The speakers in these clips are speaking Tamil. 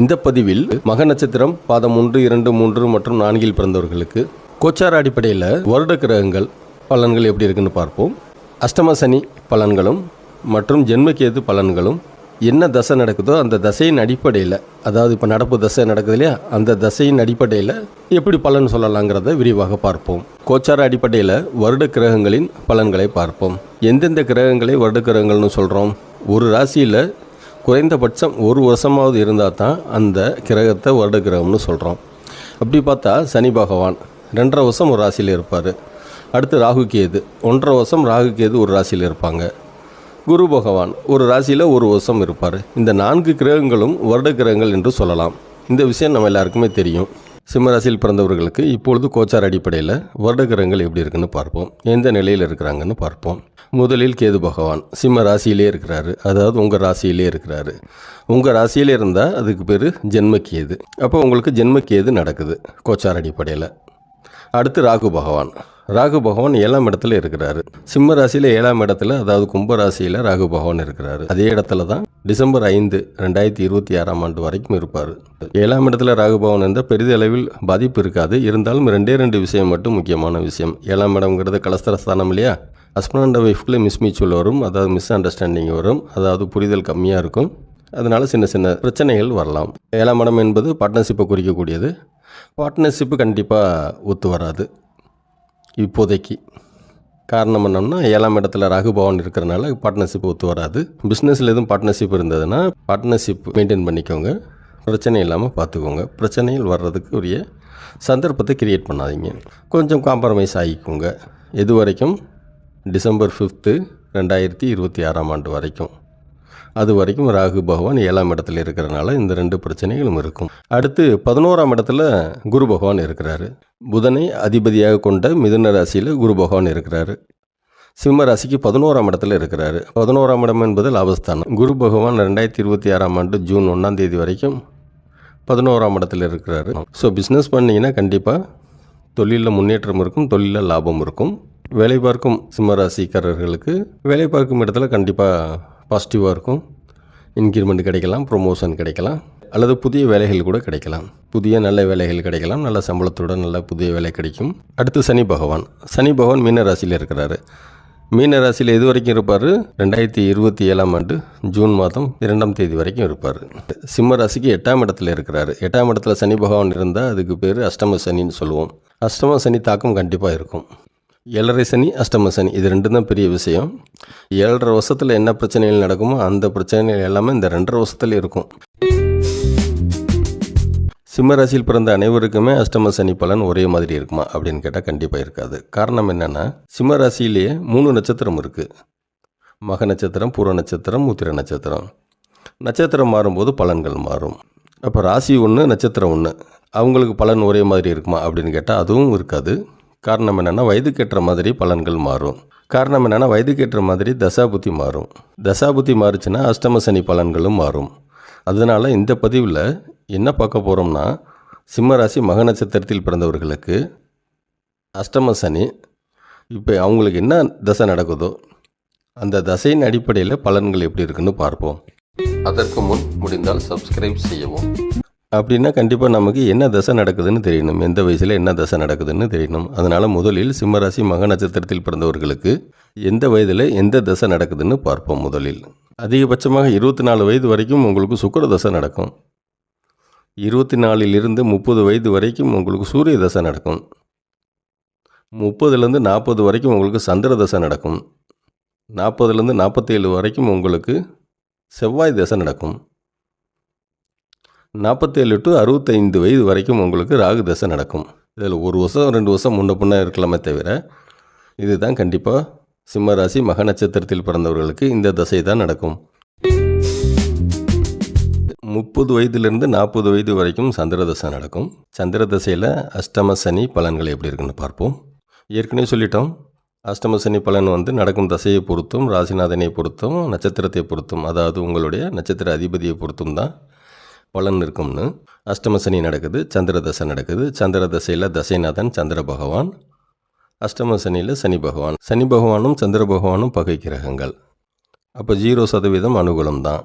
இந்த பதிவில் மக நட்சத்திரம் பாதம் ஒன்று இரண்டு மூன்று மற்றும் நான்கில் பிறந்தவர்களுக்கு கோச்சார அடிப்படையில் வருட கிரகங்கள் பலன்கள் எப்படி இருக்குன்னு பார்ப்போம். அஷ்டம சனி பலன்களும் மற்றும் ஜென்மகேது பலன்களும் என்ன தசை நடக்குதோ அந்த தசையின் அடிப்படையில் அதாவது இப்போ நடப்பு தசை நடக்குது இல்லையா அந்த தசையின் அடிப்படையில் எப்படி பலன் சொல்லலாங்கிறத விரிவாக பார்ப்போம். கோச்சார அடிப்படையில் வருட கிரகங்களின் பலன்களை பார்ப்போம். எந்தெந்த கிரகங்களை வருட கிரகங்கள்னு சொல்கிறோம் ஒரு ராசியில் குறைந்தபட்சம் ஒரு வருஷமாவது இருந்தால் தான் அந்த கிரகத்தை வருட கிரகம்னு சொல்கிறோம் அப்படி பார்த்தா சனி பகவான் ரெண்டரை வருஷம் ஒரு ராசியில் இருப்பார். அடுத்து ராகு கேது. ஒன்றரை வருஷம் ராகு கேது ஒரு ராசியில் இருப்பாங்க. குரு பகவான் ஒரு ராசியில் ஒரு வருஷம் இருப்பார். இந்த நான்கு கிரகங்களும் வருட கிரகங்கள் என்று சொல்லலாம். இந்த விஷயம் நம்ம எல்லாருக்குமே தெரியும். சிம்ம ராசியில் பிறந்தவர்களுக்கு இப்பொழுது கோச்சார் அடிப்படையில் வருடகிரகங்கள் எப்படி இருக்குன்னு பார்ப்போம். எந்த நிலையில் இருக்கிறாங்கன்னு பார்ப்போம். முதலில் கேது பகவான் சிம்ம ராசியிலே இருக்கிறாரு. அதாவது உங்கள் ராசியிலே இருக்கிறாரு. உங்கள் ராசியிலே இருந்தால் அதுக்கு பேர் ஜென்ம கேது. அப்போ உங்களுக்கு ஜென்ம கேது நடக்குது கோச்சார் அடிப்படையில். அடுத்து ராகு பகவான். ராகு பகவான் ஏழாம் இடத்துல இருக்கிறாரு. சிம்ம ராசியில் ஏழாம் இடத்துல அதாவது கும்ப ராசியில் ராகு பகவான் இருக்கிறாரு. அதே இடத்துல தான் டிசம்பர் ஐந்து ரெண்டாயிரத்தி இருபத்தி ஆறாம் ஆண்டு வரைக்கும் இருப்பார். ஏழாம் இடத்துல ராகு பவன் இருந்தால் பெரிதளவில் பாதிப்பு இருக்காது. இருந்தாலும் ரெண்டே ரெண்டு விஷயம் மட்டும் முக்கியமான விஷயம். ஏழாம் இடம்ங்கிறது கலஸ்தரஸ்தானம் இல்லையா? ஹஸ்பண்ட் அண்ட் ஒய்ஃப்குள்ளே மிஸ்மீச்சுவல் வரும். அதாவது மிஸ் அண்டர்ஸ்டாண்டிங் வரும். அதாவது புரிதல் கம்மியாக இருக்கும். அதனால் சின்ன சின்ன பிரச்சனைகள் வரலாம். ஏழாம் இடம் என்பது பார்ட்னர்ஷிப்பை குறிக்கக்கூடியது. பார்ட்னர்ஷிப்பு கண்டிப்பாக ஒத்து வராது. இப்போதைக்கு காரணம் என்னன்னா ஏழாம் இடத்துல ராகு பவன் இருக்கிறனால பார்ட்னர்ஷிப் ஒத்து வராது. பிஸ்னஸில் எதுவும் பார்ட்னர்ஷிப் இருந்ததுன்னா பார்ட்னர்ஷிப் மெயின்டைன் பண்ணிக்கோங்க. பிரச்சனை இல்லாமல் பார்த்துக்கோங்க பிரச்சனைகள் வர்றதுக்கு உரிய சந்தர்ப்பத்தை கிரியேட் பண்ணாதீங்க. கொஞ்சம் காம்ப்ரமைஸ் ஆகிக்கோங்க. இது வரைக்கும் டிசம்பர் ஃபிஃப்த்து ரெண்டாயிரத்தி இருபத்தி ஆறாம் ஆண்டு வரைக்கும். அது வரைக்கும் ராகு பகவான் ஏழாம் இடத்துல இருக்கிறனால இந்த ரெண்டு பிரச்சனைகளும் இருக்கும். அடுத்து பதினோராம் இடத்துல குரு பகவான் இருக்கிறாரு. புதனை அதிபதியாக கொண்ட மிதுன ராசியில் குரு பகவான் இருக்கிறாரு. சிம்ம ராசிக்கு பதினோராம் இடத்துல இருக்கிறாரு. பதினோராம் இடம் என்பது லாபஸ்தானம். குரு பகவான் ரெண்டாயிரத்தி இருபத்தி ஆறாம் ஆண்டு ஜூன் ஒன்றாம் தேதி வரைக்கும் பதினோராம் இடத்துல இருக்கிறாரு. ஸோ பிஸ்னஸ் பண்ணிங்கன்னா கண்டிப்பாக தொழிலில் முன்னேற்றம் இருக்கும் தொழிலில் லாபம் இருக்கும். வேலை பார்க்கும் சிம்ம ராசிக்காரர்களுக்கு வேலை பார்க்கும் இடத்துல கண்டிப்பாக பாசிட்டிவாக இருக்கும். இன்க்ரிமெண்ட் கிடைக்கலாம் ப்ரொமோஷன் கிடைக்கலாம். அல்லது புதிய வேலைகள் கூட கிடைக்கலாம். புதிய நல்ல வேலைகள் கிடைக்கலாம். நல்ல சம்பளத்துடன் நல்ல புதிய வேலை கிடைக்கும். அடுத்து சனி பகவான். சனி பகவான் மீன ராசியில் இருக்கிறாரு. மீன ராசியில் இது வரைக்கும் இருப்பார்? ரெண்டாயிரத்தி இருபத்தி ஏழாம் ஆண்டு ஜூன் மாதம் இரண்டாம் தேதி வரைக்கும் இருப்பார். சிம்ம ராசிக்கு எட்டாம் இடத்துல இருக்கிறாரு. எட்டாம் இடத்துல சனி பகவான் இருந்தால் அதுக்கு பேர் அஷ்டம சனின்னு சொல்லுவோம். அஷ்டம சனி தாக்கம் கண்டிப்பாக இருக்கும். ஏழரை சனி அஷ்டம சனி. இது ரெண்டும் தான் பெரிய விஷயம். ஏழரை வருஷத்தில் என்ன பிரச்சனைகள் நடக்குமோ அந்த பிரச்சனைகள் எல்லாமே இந்த ரெண்டரை வருஷத்தில் இருக்கும். சிம்ம ராசியில் பிறந்த அனைவருக்குமே அஷ்டம சனி பலன் ஒரே மாதிரி இருக்குமா? அப்படின்னு கேட்டால் கண்டிப்பாக இருக்காது. காரணம் என்னென்னா சிம்ம ராசியிலேயே மூணு நட்சத்திரம் இருக்குது மக நட்சத்திரம் பூர நட்சத்திரம் உத்திர நட்சத்திரம். நட்சத்திரம் மாறும்போது பலன்கள் மாறும். அப்போ ராசி ஒன்று நட்சத்திரம் ஒன்று அவங்களுக்கு பலன் ஒரே மாதிரி இருக்குமா அப்படின்னு கேட்டால் அதுவும் இருக்காது. காரணம் என்னென்னா வயதுக்கேற்ற மாதிரி பலன்கள் மாறும். காரணம் என்னென்னா வயதுக்கேற்ற மாதிரி தசாபுத்தி மாறும். தசாபுத்தி மாறுச்சுன்னா அஷ்டம சனி பலன்களும் மாறும். அதனால் இந்த பதிவில் என்ன பார்க்க போகிறோம்னா சிம்மராசி மக நட்சத்திரத்தில் பிறந்தவர்களுக்கு அஷ்டம சனி இப்போ அவங்களுக்கு என்ன தசை நடக்குதோ அந்த தசையின் அடிப்படையில் பலன்கள் எப்படி இருக்குன்னு பார்ப்போம். அதற்கு முன் முடிந்தால் சப்ஸ்கிரைப் செய்யவும். அப்படின்னா கண்டிப்பாக நமக்கு என்ன தசை நடக்குதுன்னு தெரியணும். எந்த வயசில் என்ன தசை நடக்குதுன்னு தெரியணும். அதனால் முதலில் சிம்மராசி மக நட்சத்திரத்தில் பிறந்தவர்களுக்கு எந்த வயதில் எந்த தசை நடக்குதுன்னு பார்ப்போம் முதலில். அதிகபட்சமாக இருபத்தி நாலு வயது வரைக்கும் உங்களுக்கு சுக்கர தசை நடக்கும். இருபத்தி நாலிலிருந்து முப்பது வயது வரைக்கும் உங்களுக்கு சூரிய தசை நடக்கும். முப்பதுலேருந்து நாற்பது வரைக்கும் உங்களுக்கு சந்திர தசை நடக்கும். நாற்பதுலேருந்து நாற்பத்தேழு வரைக்கும் உங்களுக்கு செவ்வாய் தசை நடக்கும். நாற்பத்தேழு டு அறுபத்தைந்து வயது வரைக்கும் உங்களுக்கு ராகு தசை நடக்கும். இதில் ஒரு வருஷம் ரெண்டு வருஷம் முன்ன பின்ன இருக்கலாமே தவிர இதுதான் கண்டிப்பாக சிம்ம ராசி மக நட்சத்திரத்தில் பிறந்தவர்களுக்கு இந்த தசை தான் நடக்கும். முப்பது வயதிலிருந்து நாற்பது வயது வரைக்கும் சந்திர தசை நடக்கும். சந்திர தசையில் அஷ்டம சனி பலன்கள் எப்படி இருக்குன்னு பார்ப்போம். ஏற்கனவே சொல்லிட்டோம் அஷ்டம சனி பலன் வந்து நடக்கும் தசையை பொறுத்தும் ராசிநாதனை பொறுத்தும் நட்சத்திரத்தை பொறுத்தும் அதாவது உங்களுடைய நட்சத்திர அதிபதியை பொறுத்தும் தான் பலன் இருக்கும்னு. அஷ்டம சனி நடக்குது சந்திர தசை நடக்குது. சந்திர தசையில் தசைநாதன் சந்திர பகவான். அஷ்டம சனியில் சனி பகவான். சனி பகவானும் சந்திர பகவானும் பகை கிரகங்கள். அப்போ ஜீரோ சதவீதம் அனுகூலம் தான்.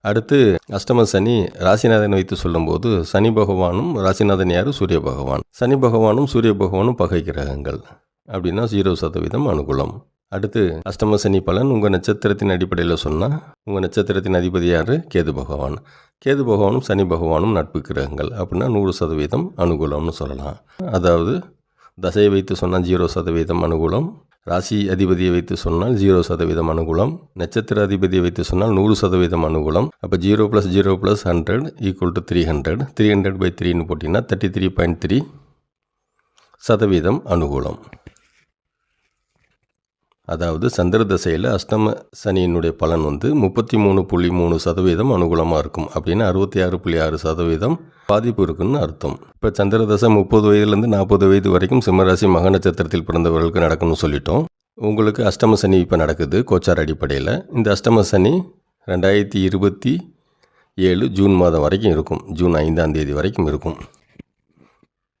அடுத்து அஷ்டம சனி ராசிநாதன் வைத்து சொல்லும்போது சனி பகவானும் ராசிநாதன் யார்? சூரிய பகவான். சனி பகவானும் சூரிய பகவானும் பகை கிரகங்கள். அப்படின்னா ஜீரோ சதவீதம் அனுகூலம். அடுத்து அஷ்டம சனி பலன் உங்கள் நட்சத்திரத்தின் அடிப்படையில் சொன்னால் உங்கள் நட்சத்திரத்தின் அதிபதி யார்? கேது பகவான். கேது பகவானும் சனி பகவானும் நட்பு கிரகங்கள். அப்படின்னா நூறு சதவீதம் அனுகூலம்னு சொல்லலாம். அதாவது தசையை வைத்து சொன்னால் ஜீரோ சதவீதம் அனுகூலம் ராசி அதிபதியை வைத்து சொன்னால் ஜீரோ சதவீதம் அனுகூலம் நட்சத்திர அதிபதியை வைத்து சொன்னால் நூறு சதவீதம் அனுகூலம். அப்போ zero plus zero plus hundred equal to three hundred three hundred by த்ரீன்னு போட்டிங்கன்னா தேர்ட்டி த்ரீ பாயிண்ட் த்ரீ சதவீதம் அனுகூலம். அதாவது சந்திர தசையில் அஷ்டம சனியினுடைய பலன் வந்து முப்பத்தி மூணு புள்ளி மூணு சதவீதம் அனுகூலமாக இருக்கும் அப்படின்னு அறுபத்தி ஆறு புள்ளி ஆறு சதவீதம் பாதிப்பு இருக்குன்னு அர்த்தம். இப்போ சந்திர தசை முப்பது வயதுலேருந்து நாற்பது வயது வரைக்கும் சிம்மராசி மக நட்சத்திரத்தில் பிறந்தவர்களுக்கு நடக்கும்னு சொல்லிட்டோம். உங்களுக்கு அஷ்டம சனி இப்போ நடக்குது கோச்சார் அடிப்படையில். இந்த அஷ்டம சனி ரெண்டாயிரத்தி இருபத்தி ஏழு ஜூன் மாதம் வரைக்கும் இருக்கும். ஜூன் ஐந்தாம் தேதி வரைக்கும் இருக்கும்.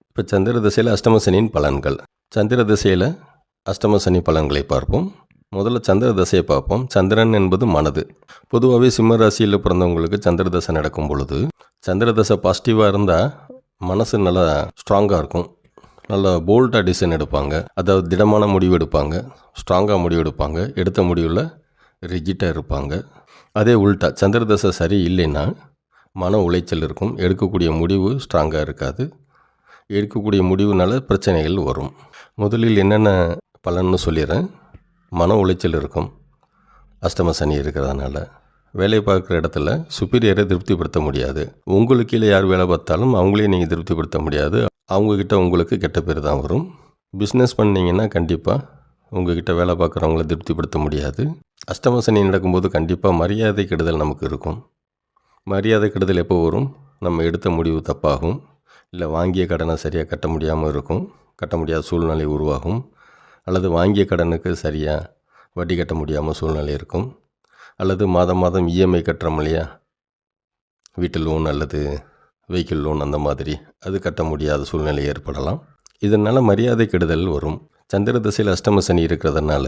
இப்போ சந்திர தசையில் அஷ்டம சனியின் பலன்கள். சந்திர திசையில் அஷ்டம சனி பலன்களை பார்ப்போம். முதல்ல சந்திர தசையை பார்ப்போம். சந்திரன் என்பது மனது. பொதுவாகவே சிம்ம ராசியில் பிறந்தவங்களுக்கு சந்திர தசை நடக்கும் பொழுது சந்திர தசை பாசிட்டிவாக இருந்தால் மனசு நல்லா ஸ்ட்ராங்காக இருக்கும். நல்லா போல்டாக டிசைன் எடுப்பாங்க. அதாவது திடமான முடிவு எடுப்பாங்க. ஸ்ட்ராங்காக முடிவு எடுப்பாங்க. எடுத்த முடிவில் ரிஜிட்டாக இருப்பாங்க. அதே உல்ட்டா சந்திர தசை சரி இல்லைன்னா மன உளைச்சல் இருக்கும். எடுக்கக்கூடிய முடிவு ஸ்ட்ராங்காக இருக்காது. எடுக்கக்கூடிய முடிவுனால பிரச்சனைகள் வரும். முதலில் என்னென்ன பலன்னு சொல்லிடுறேன். மன உளைச்சல் இருக்கும். அஷ்டம சனி இருக்கிறதுனால வேலை பார்க்குற இடத்துல சுப்பீரியரை திருப்திப்படுத்த முடியாது. உங்களுக்கு கீழே யார் வேலை பார்த்தாலும் அவங்களே நீங்கள் திருப்திப்படுத்த முடியாது. அவங்கக்கிட்ட உங்களுக்கு கெட்ட பேர் தான் வரும். பிஸ்னஸ் பண்ணீங்கன்னா கண்டிப்பாக உங்ககிட்ட வேலை பார்க்குறவங்கள திருப்திப்படுத்த முடியாது. அஷ்டம சனி நடக்கும்போது கண்டிப்பாக மரியாதை கெடுதல் நமக்கு இருக்கும். மரியாதை கெடுதல் எப்போ வரும்? நம்ம எடுத்த முடிவு தப்பாகும். இல்லை வாங்கிய கடனை சரியாக கட்ட முடியாமல் இருக்கும். கட்ட முடியாத சூழ்நிலை உருவாகும். அல்லது வாங்கிய கடனுக்கு சரியாக வட்டி கட்ட முடியாமல் சூழ்நிலை இருக்கும்? அல்லது மாதம் மாதம் இஎம்ஐ கட்டுறோம் இல்லையா வீட்டு லோன் அல்லது வெஹிக்கிள் லோன் அந்த மாதிரி அது கட்ட முடியாத சூழ்நிலை ஏற்படலாம். இதனால் மரியாதை கெடுதல் வரும். சந்திர திசையில் அஷ்டம சனி இருக்கிறதுனால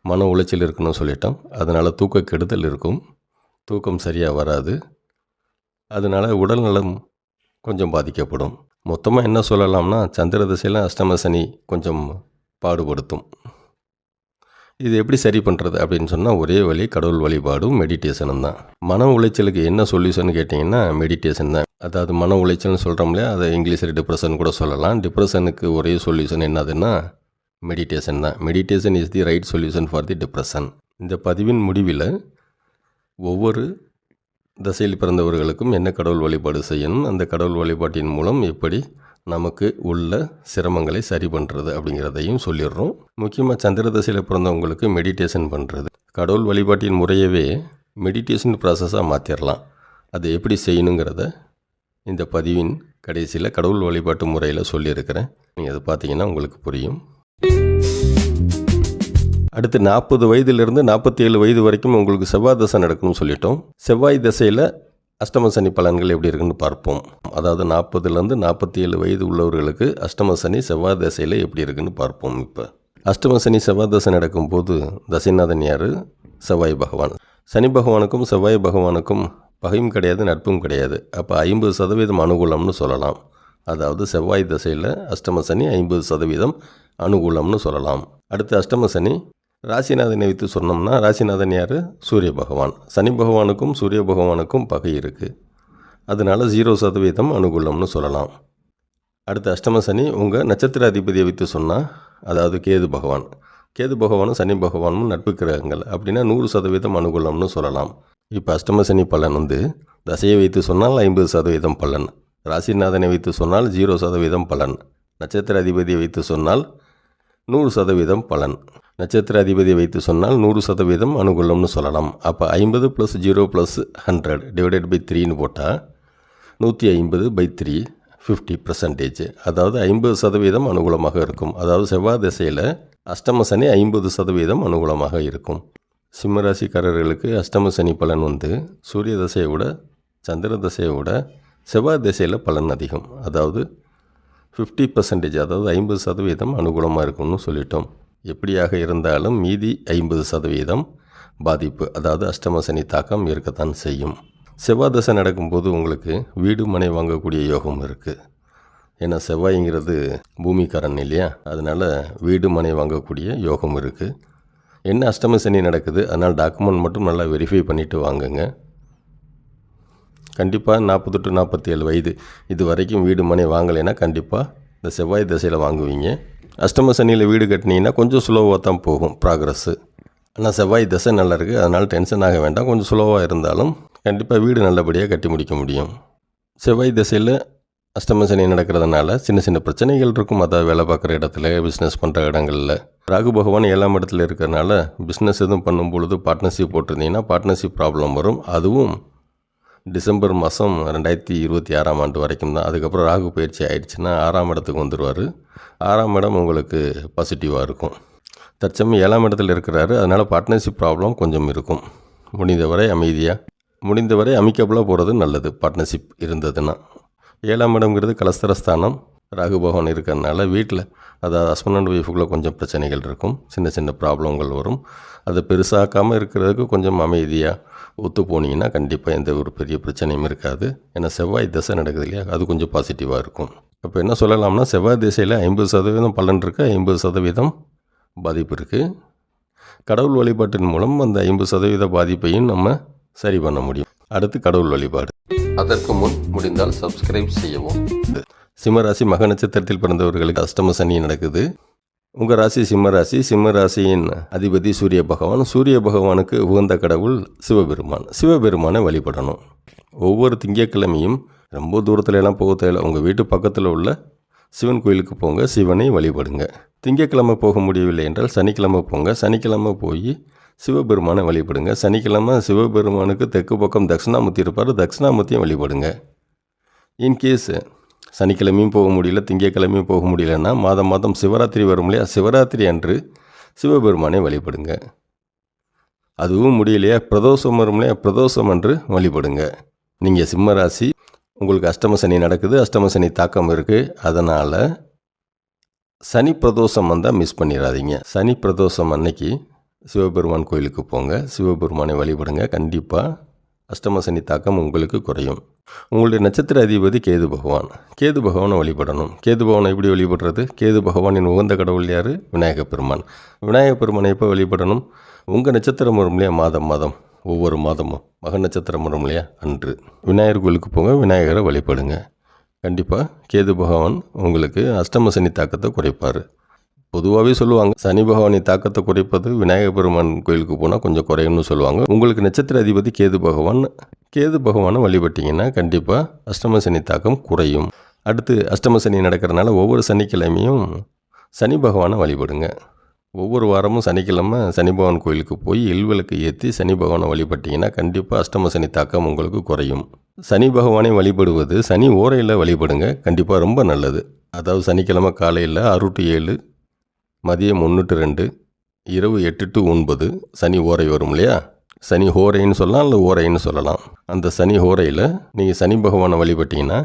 மன உளைச்சல் இருக்குன்னு சொல்லிட்டோம். அதனால் தூக்க கெடுதல் இருக்கும். தூக்கம் சரியாக வராது. அதனால் உடல்நலம் கொஞ்சம் பாதிக்கப்படும். மொத்தமாக என்ன சொல்லலாம்னா சந்திர திசையில் அஷ்டம சனி கொஞ்சம் பாடுபடுத்தும். இது எப்படி சரி பண்ணுறது அப்படின்னு சொன்னால் ஒரே வழி கடவுள் வழிபாடும் மெடிடேஷனும் தான். மன உளைச்சலுக்கு என்ன சொல்யூஷன் கேட்டிங்கன்னா மெடிடேஷன் தான். அதாவது மன உளைச்சல்னு சொல்கிறோம்லையே அதை இங்கிலீஷில் டிப்ரெஷன் கூட சொல்லலாம். டிப்ரெஷனுக்கு ஒரே சொல்யூஷன் என்னதுன்னா மெடிடேஷன் தான். Meditation is the right solution for the depression இந்த பதிவின் முடிவில் ஒவ்வொரு தசையில் பிறந்தவர்களுக்கும் என்ன கடவுள் வழிபாடு செய்யணும் அந்த கடவுள் வழிபாட்டின் மூலம் எப்படி நமக்கு உள்ள சிரமங்களை சரி பண்ணுறது அப்படிங்கிறதையும் சொல்லிடுறோம். முக்கியமாக சந்திர தசையில் பிறந்தவங்களுக்கு மெடிடேஷன் பண்ணுறது கடவுள் வழிபாட்டின் முறையவே மெடிடேஷன் ப்ராசஸாக மாற்றிடலாம் அதை எப்படி செய்யணுங்கிறத இந்த பதிவின் கடைசியில் கடவுள் வழிபாட்டு முறையில் சொல்லியிருக்கிறேன். நீங்கள் அதை பார்த்தீங்கன்னா உங்களுக்கு புரியும். அடுத்து நாற்பது வயதிலிருந்து நாற்பத்தி ஏழு வயது வரைக்கும் உங்களுக்கு செவ்வாய் தசை நடக்கும்னு சொல்லிட்டோம். செவ்வாய் தசையில் அஷ்டம சனி பலன்கள் எப்படி இருக்குன்னு பார்ப்போம். அதாவது நாற்பதுலேருந்து நாற்பத்தி ஏழு வயது உள்ளவர்களுக்கு அஷ்டம சனி செவ்வாய் தசையில் எப்படி இருக்குன்னு பார்ப்போம் இப்போ. அஷ்டம சனி செவ்வாய் தசை நடக்கும்போது தசைநாதன் யார்? செவ்வாய் பகவான். சனி பகவானுக்கும் செவ்வாய் பகவானுக்கும் பகையும் கிடையாது நட்பும் கிடையாது. அப்போ ஐம்பது சதவீதம் அனுகூலம்னு சொல்லலாம். அதாவது செவ்வாய் தசையில் அஷ்டம சனி ஐம்பது சதவீதம் அனுகூலம்னு சொல்லலாம். அடுத்து அஷ்டம சனி ராசிநாதனை வைத்து சொன்னோம்னா ராசிநாதன் யார்? சூரிய பகவான். சனி பகவானுக்கும் சூரிய பகவானுக்கும் பகை இருக்குது அதனால ஜீரோ சதவீதம் அனுகூலம்னு சொல்லலாம். அடுத்து அஷ்டம சனி உங்கள் நட்சத்திர அதிபதியை வைத்து சொன்னால் அதாவது கேது பகவான். கேது பகவானும் சனி பகவானும் நட்பு கிரகங்கள் அப்படின்னா நூறு சதவீதம் அனுகூலம்னு சொல்லலாம். இப்போ அஷ்டம சனி பலன் வந்து தசையை வைத்து சொன்னால் ஐம்பது சதவீதம் பலன். ராசிநாதனை வைத்து சொன்னால் ஜீரோ சதவீதம் பலன். நட்சத்திர அதிபதியை வைத்து சொன்னால் நூறு சதவீதம் பலன். நட்சத்திர அதிபதியை வைத்து சொன்னால் நூறு சதவீதம் அனுகூலம்னு சொல்லலாம். அப்போ ஐம்பது plus zero plus hundred divided by த்ரீன்னு போட்டால் நூற்றி ஐம்பது பை த்ரீ ஃபிஃப்டி பர்சன்டேஜ் அதாவது ஐம்பது சதவீதம் அனுகூலமாக இருக்கும். அதாவது செவ்வாய் திசையில் அஷ்டம சனி ஐம்பது சதவீதம் அனுகூலமாக இருக்கும். சிம்மராசிக்காரர்களுக்கு அஷ்டம சனி பலன் வந்து சூரிய தசையை விட சந்திர தசையை விட செவ்வாய் திசையில் பலன் அதிகம். அதாவது ஃபிஃப்டி பர்சன்டேஜ் அதாவது ஐம்பது சதவீதம் அனுகூலமாக இருக்கும்னு சொல்லிட்டோம். எப்படியாக இருந்தாலும் மீதி ஐம்பது சதவீதம் பாதிப்பு அதாவது அஷ்டம சனி தாக்கம் இருக்கத்தான் செய்யும். செவ்வாய் தசை நடக்கும்போது உங்களுக்கு வீடு மனை வாங்கக்கூடிய யோகம் இருக்குது ஏன்னா செவ்வாய்ங்கிறது பூமிக்காரன் இல்லையா? அதனால் வீடு மனை வாங்கக்கூடிய யோகம் இருக்குது என்ன அஷ்டம சனி நடக்குது அதனால் டாக்குமெண்ட் மட்டும் நல்லா வெரிஃபை பண்ணிவிட்டு வாங்குங்க. கண்டிப்பாக நாற்பது டு நாற்பத்தி ஏழு வயது இது வரைக்கும் வீடு மனை வாங்கலைன்னா கண்டிப்பாக இந்த செவ்வாய் திசையில் வாங்குவீங்க. அஷ்டம சனியில் வீடு கட்டினீங்கன்னா கொஞ்சம் ஸ்லோவாக தான் போகும் ப்ராக்ரஸ்ஸு ஆனால் செவ்வாய் திசை நல்லா இருக்குது அதனால் டென்ஷன் ஆக வேண்டாம். கொஞ்சம் ஸ்லோவாக இருந்தாலும் கண்டிப்பாக வீடு நல்லபடியாக கட்டி முடிக்க முடியும். செவ்வாய் திசையில் அஷ்டம சனி நடக்கிறதுனால சின்ன சின்ன பிரச்சனைகள் இருக்கும். அதாவது வேலை பார்க்குற இடத்துல பிஸ்னஸ் பண்ணுற இடங்களில். ராகு பகவான் ஏழாம் இடத்துல இருக்கிறனால பிஸ்னஸ் எதுவும் பண்ணும் பொழுது பார்ட்னர்ஷிப் போட்டிருந்தீங்கன்னா பார்ட்னர்ஷிப் ப்ராப்ளம் வரும். அதுவும் டிசம்பர் மாதம் ரெண்டாயிரத்தி இருபத்தி ஆறாம் ஆண்டு வரைக்கும் தான். அதுக்கப்புறம் ராகு பயிற்சி ஆயிடுச்சுன்னா ஆறாம் இடத்துக்கு வந்துடுவார் ஆறாம் இடம் உங்களுக்கு பாசிட்டிவாக இருக்கும். தற்சமயம் ஏழாம் இடத்துல இருக்கிறாரு. அதனால் பார்ட்னர்ஷிப் ப்ராப்ளம் கொஞ்சம் இருக்கும். முடிந்தவரை அமைதியாக முடிந்தவரை அமைக்கபுளாக போகிறது நல்லது பார்ட்னர்ஷிப் இருந்ததுன்னா. ஏழாம் இடம்ங்கிறது கலஸ்தரஸ்தானம். ராகு பகவான் இருக்கிறதுனால வீட்டில் அதாவது ஹஸ்பண்ட் அண்ட் ஒய்ஃபுக்குள்ளே கொஞ்சம் பிரச்சனைகள் இருக்கும். சின்ன சின்ன ப்ராப்ளங்கள் வரும். அதை பெருசாக்காமல் இருக்கிறதுக்கு கொஞ்சம் அமைதியாக ஒத்து போனீங்கன்னா கண்டிப்பாக எந்த ஒரு பெரிய பிரச்சனையும் இருக்காது. ஏன்னா செவ்வாய் திசை நடக்குது இல்லையா? அது கொஞ்சம் பாசிட்டிவாக இருக்கும். அப்போ என்ன சொல்லலாம்னா செவ்வாய் திசையில் ஐம்பது சதவீதம் பலன் இருக்குது ஐம்பது சதவீதம் பாதிப்பு இருக்குது கடவுள் வழிபாட்டின் மூலம் அந்த ஐம்பது சதவீத பாதிப்பையும் நம்ம சரி பண்ண முடியும். அடுத்து கடவுள் வழிபாடு. அதற்கு முன் முடிந்தால் சப்ஸ்கிரைப் செய்யவும். சிம்மராசி மக நட்சத்திரத்தில் பிறந்தவர்களுக்கு அஷ்டம சனி நடக்குது. உங்கள் ராசி சிம்ம ராசி சிம்ம ராசியின் அதிபதி சூரிய பகவான். சூரிய பகவானுக்கு உகந்த கடவுள் சிவபெருமான். சிவபெருமானை வழிபடணும். ஒவ்வொரு திங்கட்கிழமையும் ரொம்ப தூரத்துல எல்லாம் போக தேவையில்ல. உங்கள் வீட்டு பக்கத்தில் உள்ள சிவன் கோயிலுக்கு போங்க சிவனை வழிபடுங்க. திங்கட்கிழமை போக முடியவில்லை என்றால் சனிக்கிழமை போங்க. சனிக்கிழமை போய் சிவபெருமானை வழிபடுங்க. சனிக்கிழமை சிவபெருமானுக்கு தெற்கு பக்கம் தட்சிணாமூர்த்தி இருப்பார். தட்சிணாமூர்த்தியும் வழிபடுங்க. இன்கேஸ் சனிக்கிழமையும் போக முடியல திங்கக்கிழமையும் போக முடியலன்னா மாதம் மாதம் சிவராத்திரி வரும் இல்லையா? சிவராத்திரி அன்று சிவபெருமானை வழிபடுங்க. அதுவும் முடியலையா பிரதோஷம் வரும் இல்லையா? பிரதோஷம் அன்று வழிபடுங்க. நீங்கள் சிம்ம ராசி உங்களுக்கு அஷ்டம சனி நடக்குது அஷ்டம சனி தாக்கம் இருக்குது அதனால் சனி பிரதோஷம் வந்தால் மிஸ் பண்ணிடாதீங்க. சனி பிரதோஷம் அன்னைக்கு சிவபெருமான் கோயிலுக்கு போங்க. சிவபெருமானை வழிபடுங்க. கண்டிப்பாக அஷ்டம சனி தாக்கம் உங்களுக்கு குறையும். உங்களுடைய நட்சத்திர அதிபதி கேது பகவான். கேது பகவானை வழிபடணும். கேது பகவானை எப்படி வழிபடுறது? கேது பகவானின் உகந்த கடவுள் யார்? விநாயகப் பெருமான். விநாயகப் பெருமானை எப்போ வழிபடணும்? உங்கள் நட்சத்திரம் வரும் இல்லையா? மாதம் மாதம். ஒவ்வொரு மாதமும். மக நட்சத்திரம் வரும் இல்லையா? அன்று. விநாயகர் கோயிலுக்கு போங்க. விநாயகரை வழிபடுங்க. கண்டிப்பாக கேது பகவான் உங்களுக்கு அஷ்டம சனி தாக்கத்தை குறைப்பார். பொதுவாகவே சொல்லுவாங்க சனி பகவானின் தாக்கத்தை குறைப்பது விநாயகர் பெருமான் கோயிலுக்கு போனால் கொஞ்சம் குறையும்னு சொல்லுவாங்க. உங்களுக்கு நட்சத்திர அதிபதி கேது பகவான் கேது பகவானை வழிபட்டிங்கன்னா கண்டிப்பாக அஷ்டம சனி தாக்கம் குறையும். அடுத்து அஷ்டம சனி நடக்கிறனால ஒவ்வொரு சனிக்கிழமையும் சனி பகவானை வழிபடுங்க. ஒவ்வொரு வாரமும் சனிக்கிழமை சனி பகவான் கோயிலுக்கு போய் எல்விளக்கு ஏற்றி சனி பகவானை வழிபட்டிங்கன்னா கண்டிப்பாக அஷ்டம சனி தாக்கம் உங்களுக்கு குறையும். சனி பகவானை வழிபடுவது சனி ஓரையில் வழிபடுங்க கண்டிப்பாக ரொம்ப நல்லது. அதாவது சனிக்கிழமை காலையில் ஆறு டு ஏழு மதியம் ஒன்று டு ரெண்டு இரவு எட்டு டு ஒன்பது சனி ஓரை வரும் இல்லையா? சனி ஹோரைன்னு சொல்லலாம் இல்லை ஓரைன்னு சொல்லலாம். அந்த சனி ஹோரையில் நீங்கள் சனி பகவானை வழிபட்டிங்கன்னா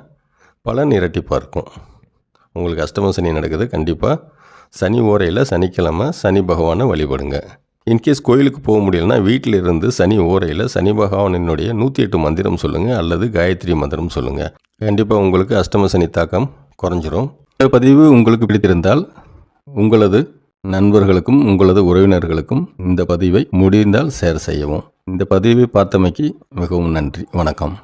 பலன் இரட்டிப்பாக இருக்கும். உங்களுக்கு அஷ்டம சனி நடக்குது கண்டிப்பாக சனி ஓரையில் சனிக்கிழமை சனி பகவானை வழிபடுங்க. இன்கேஸ் கோயிலுக்கு போக முடியலன்னா வீட்டில் இருந்து சனி ஓரையில் சனி பகவானினுடைய நூற்றி எட்டு மந்திரம் சொல்லுங்கள் அல்லது காயத்ரி மந்திரம் சொல்லுங்கள் கண்டிப்பாக உங்களுக்கு அஷ்டம சனி தாக்கம் குறைஞ்சிரும். இந்த பதிவு உங்களுக்கு பிடித்திருந்தால் உங்களது நண்பர்களுக்கும் உங்களது உறவினர்களுக்கும் இந்த பதிவை முடிந்தால் ஷேர் செய்யவும். இந்த பதிவை பார்த்தமைக்கு மிகவும் நன்றி. வணக்கம்.